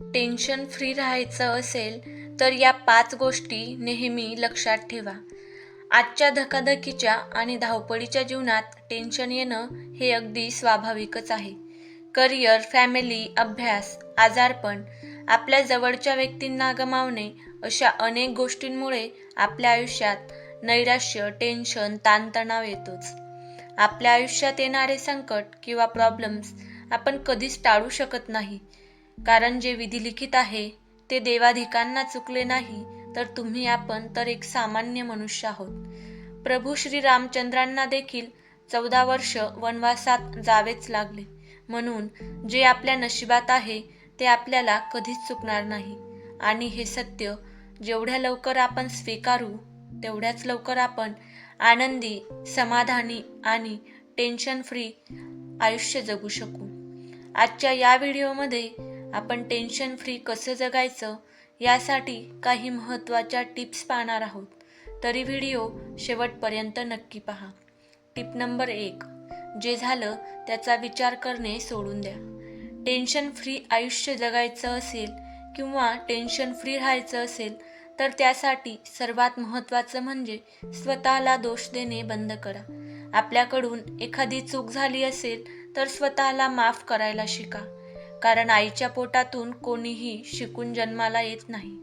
Tension free राहायचं असेल तर या पाच गोष्टी नेहमी लक्षात ठेवा. आजच्या धकाधकीच्या आणि धावपळीच्या जीवनात टेन्शन येणं हे अगदी स्वाभाविकच आहे. करिअर फॅमिली अभ्यास आजारपण आपल्या जवळच्या व्यक्तींना गमावणे अशा अनेक गोष्टींमुळे आपल्या आयुष्यात नैराश्य टेन्शन ताणतणाव येतोच. आपल्या आयुष्यात येणारे संकट किंवा प्रॉब्लेम्स आपण कधीच टाळू शकत नाही. कारण जे विधिलिखित आहे ते देवाधिकांना चुकले नाही तर तुम्ही आपण तर एक सामान्य मनुष्य आहोत. प्रभू श्री रामचंद्रांना देखील चौदा वर्ष वनवासात जावेच लागले. म्हणून जे आपल्या नशिबात आहे ते आपल्याला कधीच चुकणार नाही. आणि हे सत्य जेवढ्या लवकर आपण स्वीकारू तेवढ्याच लवकर आपण आनंदी समाधानी आणि टेन्शन फ्री आयुष्य जगू शकू. आजच्या या व्हिडिओमध्ये आपण टेन्शन फ्री कसं जगायचं यासाठी काही महत्त्वाच्या टिप्स पाहणार आहोत. तरी व्हिडिओ शेवटपर्यंत नक्की पहा. टिप नंबर एक जे झालं त्याचा विचार करणे सोडून द्या. टेन्शन फ्री आयुष्य जगायचं असेल किंवा टेन्शन फ्री राहायचं असेल तर त्यासाठी सर्वात महत्त्वाचं म्हणजे स्वतःला दोष देणे बंद करा. आपल्याकडून एखादी चूक झाली असेल तर स्वतःला माफ करायला शिका. कारण आईच्या पोटातून कोणीही शिकून जन्माला येत नाही.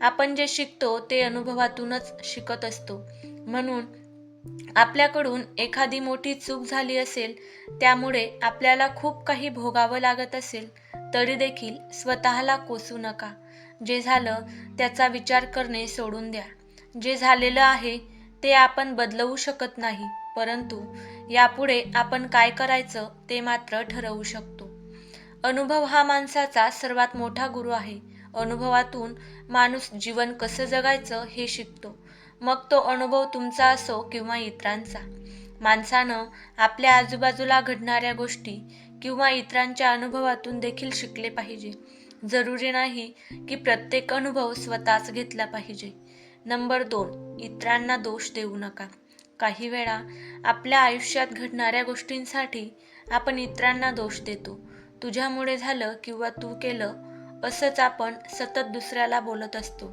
आपण जे शिकतो ते अनुभवातूनच शिकत असतो. म्हणून आपल्याकडून एखादी मोठी चूक झाली असेल त्यामुळे आपल्याला खूप काही भोगावं लागत असेल तरी देखील स्वतःला कोसू नका. जे झालं त्याचा विचार करणे सोडून द्या. जे झालेलं आहे ते आपण बदलवू शकत नाही परंतु यापुढे आपण काय करायचं ते मात्र ठरवू शकतो. अनुभव हा माणसाचा सर्वात मोठा गुरु आहे. अनुभवातून माणूस जीवन कसं जगायचं हे शिकतो. मग तो अनुभव तुमचा असो किंवा इतरांचा. माणसानं आपल्या आजूबाजूला घडणाऱ्या गोष्टी किंवा इतरांच्या अनुभवातून देखील शिकले पाहिजे. जरुरी नाही की प्रत्येक अनुभव स्वतःच घेतला पाहिजे. नंबर दोन इतरांना दोष देऊ नका. काही वेळा आपल्या आयुष्यात घडणाऱ्या गोष्टींसाठी आपण इतरांना दोष देतो. तुझ्यामुळे झालं किंवा तू केलं असंच आपण सतत दुसऱ्याला बोलत असतो.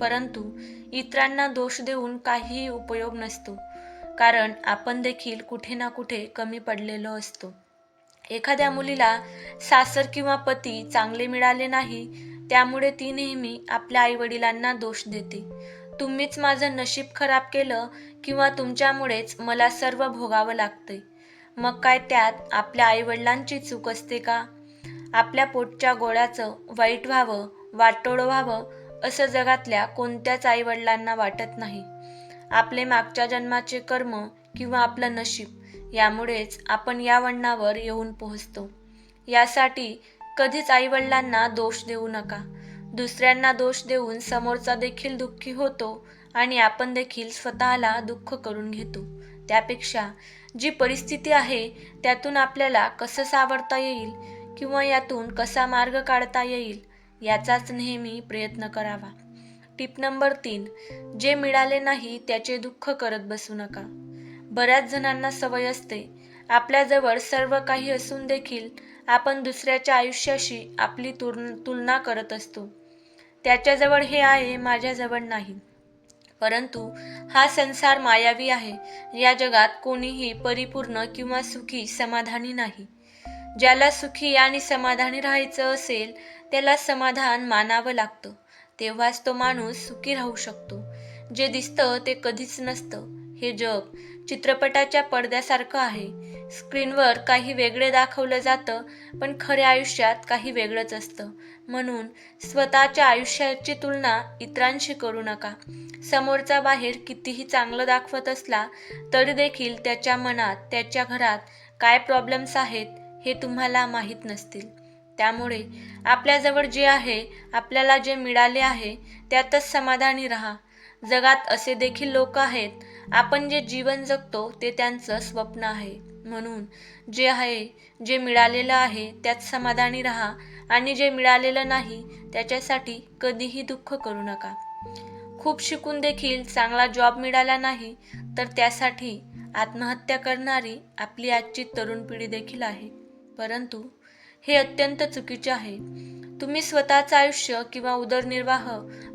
परंतु इतरांना दोष देऊन काहीही उपयोग नसतो कारण आपण देखील कुठे ना कुठे कमी पडलेलो असतो. एखाद्या मुलीला सासर किंवा पती चांगले मिळाले नाही त्यामुळे ती नेहमी आपल्या आईवडिलांना दोष देते. तुम्हीच माझं नशीब खराब केलं किंवा तुमच्यामुळेच मला सर्व भोगावं लागतंय. मग काय त्यात आपल्या आईवडिलांची चूक असते का? आपल्या पोटच्या गोळ्याचं वाईट व्हावं वाटोळं व्हावं असं जगातल्या कोणत्याच आईवडिलांना वाटत नाही. आपले मागच्या जन्माचे कर्म किंवा आपलं नशीब यामुळेच आपण या वळणावर येऊन पोहोचतो. यासाठी कधीच आईवडिलांना दोष देऊ नका. दुसऱ्यांना दोष देऊन समोरचा देखील दुःखी होतो आणि आपण देखील स्वतःला दुःख करून घेतो. त्यापेक्षा जी परिस्थिती आहे त्यातून आपल्याला कसं सावरता येईल किंवा यातून कसा मार्ग काढता येईल याचाच नेहमी प्रयत्न करावा. टिप नंबर तीन जे मिळाले नाही त्याचे दुःख करत बसू नका. बऱ्याच जणांना सवय असते आपल्याजवळ सर्व काही असून देखील आपण दुसऱ्याच्या आयुष्याशी आपली तुर तुलना करत असतो. त्याच्याजवळ हे आहे माझ्याजवळ नाही. परंतु हा संसार मायावी आहे. या जगात कोणीही परिपूर्ण किंवा सुखी समाधानी नाही. ज्याला सुखी आणि समाधानी राहायचं असेल त्याला समाधान मानावं लागतं. तेव्हाच तो माणूस सुखी राहू शकतो. जे दिसतं ते कधीच नसतं. हे जग चित्रपटाच्या पडद्यासारखं आहे. स्क्रीनवर काही वेगळे दाखवलं जातं पण खऱ्या आयुष्यात काही वेगळंच असतं. म्हणून स्वतःच्या आयुष्याची तुलना इतरांशी करू नका. समोरचा बाहेर कितीही चांगलं दाखवत असला तरी देखील त्याच्या मनात त्याच्या घरात काय प्रॉब्लेम्स आहेत हे तुम्हाला माहीत नसतील. त्यामुळे आपल्याजवळ जे आहे आपल्याला जे मिळाले आहे त्यातच समाधानी राहा. जगात असे देखील लोक आहेत आपण जे जीवन जगतो ते त्यांचं स्वप्न आहे. म्हणून जे आहे जे मिळालेलं आहे त्यात समाधानी राहा आणि जे मिळालेलं नाही त्याच्यासाठी कधीही दुःख करू नका. खूप शिकून देखील चांगला जॉब मिळाला नाही तर त्यासाठी आत्महत्या करणारी आपली आजची तरुण पिढी देखील आहे. परंतु हे अत्यंत चुकीचे आहे. तुम्ही स्वतःचं आयुष्य किंवा उदरनिर्वाह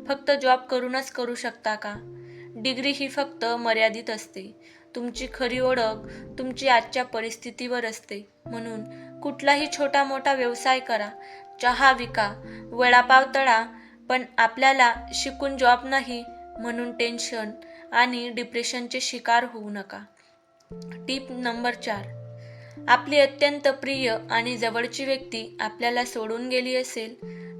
फक्त जॉब करूनच करू शकता का? डिग्री ही फक्त मर्यादित असते. तुमची खरी ओळख तुमची आजच्या परिस्थितीवर असते. म्हणून कुठलाही छोटा मोठा व्यवसाय करा. चहा विका वडापाव तळा पण आपल्याला शिकून जॉब नाही म्हणून टेन्शन आणि डिप्रेशनचे शिकार होऊ नका. टीप नंबर चार. आपली अत्यंत प्रिय आणि जवळची व्यक्ती आपल्याला सोडून गेली असेल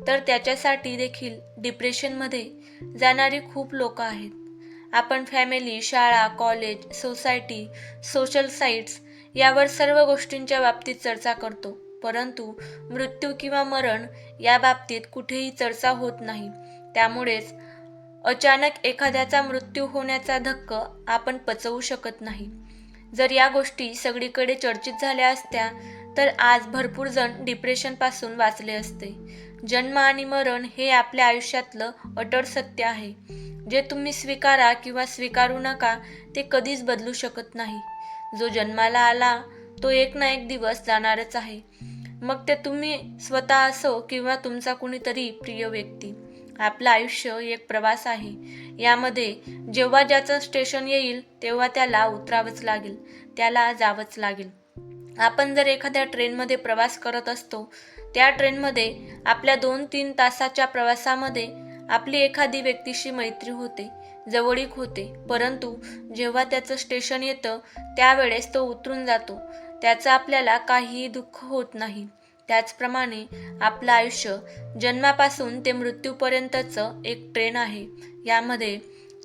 तर त्याच्यासाठी देखील डिप्रेशनमध्ये जाणारी खूप लोक आहेत. आपण फॅमिली शाळा कॉलेज सोसायटी सोशल साईट्स यावर सर्व गोष्टींच्या बाबतीत चर्चा करतो. परंतु मृत्यू किंवा मरण या बाबतीत कुठेही चर्चा होत नाही. त्यामुळेच अचानक एखाद्याचा मृत्यू होण्याचा धक्क आपण पचवू शकत नाही. जर या गोष्टी सगळीकडे चर्चित झाल्या असत्या तर आज भरपूर जण डिप्रेशनपासून वाचले असते. जन्म आणि मरण हे आपल्या आयुष्यातलं अटळ सत्य आहे. जे तुम्ही स्वीकारा किंवा स्वीकारू नका ते कधीच बदलू शकत नाही. जो जन्माला आला तो एक ना एक दिवस जाणारच आहे. मग ते तुम्ही स्वतः असो किंवा तुमचा कुणीतरी प्रिय व्यक्ती. आपलं आयुष्य एक प्रवास आहे. यामध्ये जेव्हा ज्याचं स्टेशन येईल तेव्हा त्याला उतरावंच लागेल. त्याला जावंच लागेल. आपण जर एखाद्या ट्रेनमध्ये प्रवास करत असतो त्या ट्रेनमध्ये आपल्या दोन तीन तासाच्या प्रवासामध्ये आपली एखादी व्यक्तीशी मैत्री होते जवळीक होते. परंतु जेव्हा त्याचं स्टेशन येतं त्यावेळेस तो उतरून जातो. त्याचं आपल्याला काहीही दुःख होत नाही. त्याचप्रमाणे आपलं आयुष्य जन्मापासून ते मृत्यूपर्यंतचं एक ट्रेन आहे. यामध्ये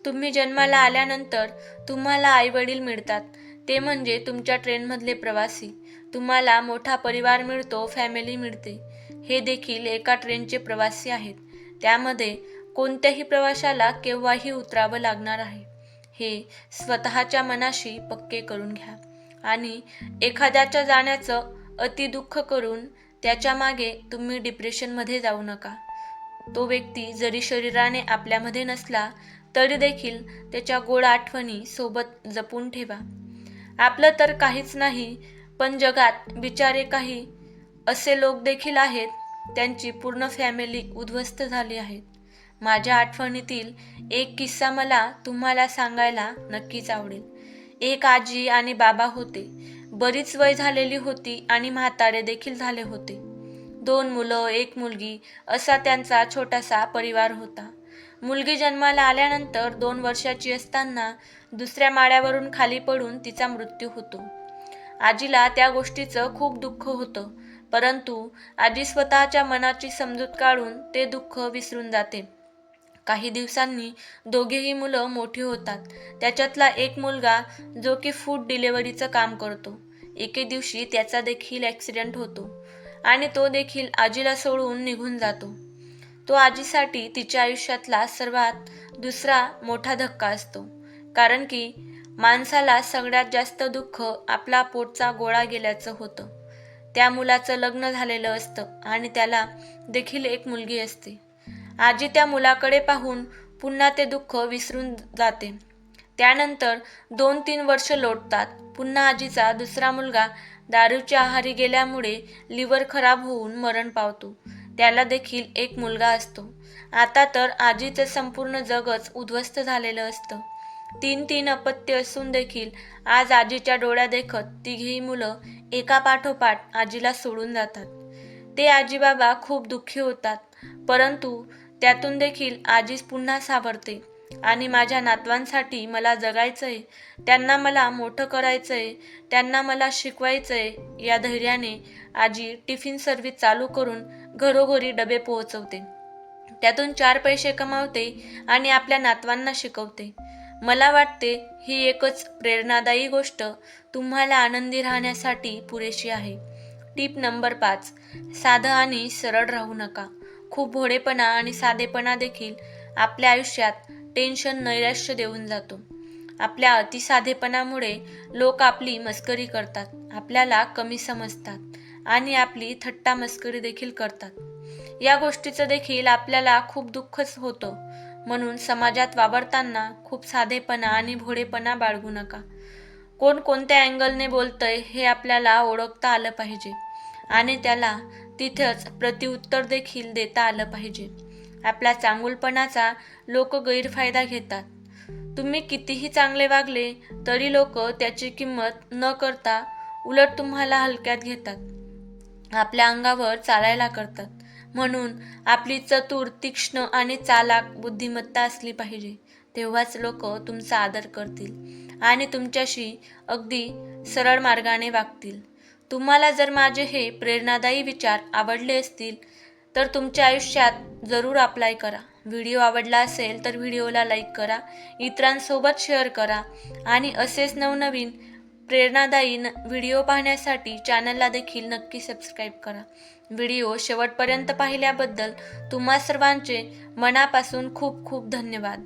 तुम्ही जन्माला आल्यानंतर तुम्हाला आईवडील मिळतात. ते म्हणजे तुमच्या ट्रेनमधले प्रवासी. तुम्हाला मोठा परिवार मिळतो फॅमिली मिळते. हे देखील एका ट्रेनचे प्रवासी आहेत. त्यामध्ये कोणत्याही प्रवाशाला केव्हाही उतरावं लागणार आहे. हे स्वतःच्या मनाशी पक्के करून घ्या. आणि एखाद्याच्या जाण्याचं अतिदुःख करून त्याच्यामागे तुम्ही डिप्रेशनमध्ये जाऊ नका. तो व्यक्ती जरी शरीराने आपल्यामध्ये नसला तरी देखील त्याच्या गोड आठवणी सोबत जपून ठेवा. आपलं तर काहीच नाही पण जगात बिचारे काही असे लोक देखील आहेत त्यांची पूर्ण फॅमिली उद्ध्वस्त झाली आहेत. माझ्या आठवणीतील एक किस्सा मला तुम्हाला सांगायला नक्कीच आवडेल. एक आजी आणि बाबा होते. बरीच वय झालेली होती आणि म्हातारे देखील झाले होते. दोन मुलं एक मुलगी असा त्यांचा छोटासा परिवार होता. मुलगी जन्माला आल्यानंतर दोन वर्षाची असताना दुसऱ्या माळ्यावरून खाली पडून तिचा मृत्यू होतो. आजीला त्या गोष्टीचं खूप दुःख होतं परंतु आजी स्वतःच्या मनाची समजूत काढून ते दुःख विसरून जाते. काही दिवसांनी दोघेही मुलं मोठी होतात. त्याच्यातला एक मुलगा जो की फूड डिलेवरीचं काम करतो. एके दिवशी त्याचा देखील ॲक्सिडेंट होतो आणि तो देखील आजीला सोडून निघून जातो. तो आजीसाठी तिच्या आयुष्यातला सर्वात दुसरा मोठा धक्का असतो. कारण की माणसाला सगळ्यात जास्त दुःख आपला पोटचा गोळा गेल्याचं होतं. त्या मुलाचं लग्न झालेलं असतं आणि त्याला देखील एक मुलगी असते. आजी त्या मुलाकडे पाहून पुन्हा ते दुःख विसरून जाते. त्यानंतर दोन तीन वर्ष लोटतात. पुन्हा आजीचा दुसरा मुलगा दारूच्या आहारी गेल्यामुळे लिव्हर खराब होऊन मरण पावतो. त्याला देखील एक मुलगा असतो. आता तर आजीचं संपूर्ण जगच उद्ध्वस्त झालेलं असतं. तीन तीन अपत्य असून देखील आज आजीच्या डोळ्या देखत तिघेही मुलं एका पाठोपाठ आजीला सोडून जातात. ते आजीबाबा खूप दुःखी होतात. परंतु त्यातून देखील आजीच पुन्हा सावरते. आणि माझ्या नातवांसाठी मला जगायचंय त्यांना मला मोठं करायचंय त्यांना मला शिकवायचंय या धैर्याने आजी टिफिन सर्व्हिस चालू करून घरोघरी डबे पोहोचवते. त्यातून चार पैसे कमावते आणि आपल्या नातवांना शिकवते. मला वाटते ही एकच प्रेरणादायी गोष्ट तुम्हाला आनंदी राहण्यासाठी पुरेशी आहे. टीप नंबर पाच साधं आणि सरळ राहू नका. खूप भोडेपणा आणि साधेपणा देखील आपल्या आयुष्यात टेन्शन नैराश्य देऊन जातो. आपल्या अतिसाधेपणामुळे लोक आपली मस्करी करतात. आपल्याला कमी समजतात. आणि आपली थट्टा मस्करी देखील करतात. या गोष्टीचं देखील आपल्याला खूप दुःखच होतं. म्हणून समाजात वावरताना खूप साधेपणा आणि भोळेपणा बाळगू नका. कोण कोणत्या अँगलने बोलतंय हे आपल्याला ओळखता आलं पाहिजे. आणि त्याला तिथंच प्रतिउत्तर देखील देता आलं पाहिजे. आपल्या चांगुलपणाचा लोक गैरफायदा घेतात. तुम्ही कितीही चांगले वागले तरी लोक त्याची किंमत न करता उलट तुम्हाला हलक्यात घेतात. आपल्या अंगावर चालायला करतात. म्हणून आपली चतुर तीक्ष्ण आणि चालाक बुद्धिमत्ता असली पाहिजे. तेव्हाच लोक तुमचा आदर करतील आणि तुमच्याशी अगदी सरळ मार्गाने वागतील. तुम्हाला जर माझे हे प्रेरणादायी विचार आवडले असतील तर तुमच्या आयुष्यात जरूर अप्लाय करा. व्हिडिओ आवडला असेल तर व्हिडिओला लाईक करा. इतरांसोबत शेअर करा. आणि असेच नवनवीन प्रेरणादायी न व्हिडिओ पाहण्यासाठी चॅनलला देखील नक्की सबस्क्राईब करा. व्हिडिओ शेवटपर्यंत पाहिल्याबद्दल तुम्हा सर्वांचे मनापासून खूप खूप धन्यवाद.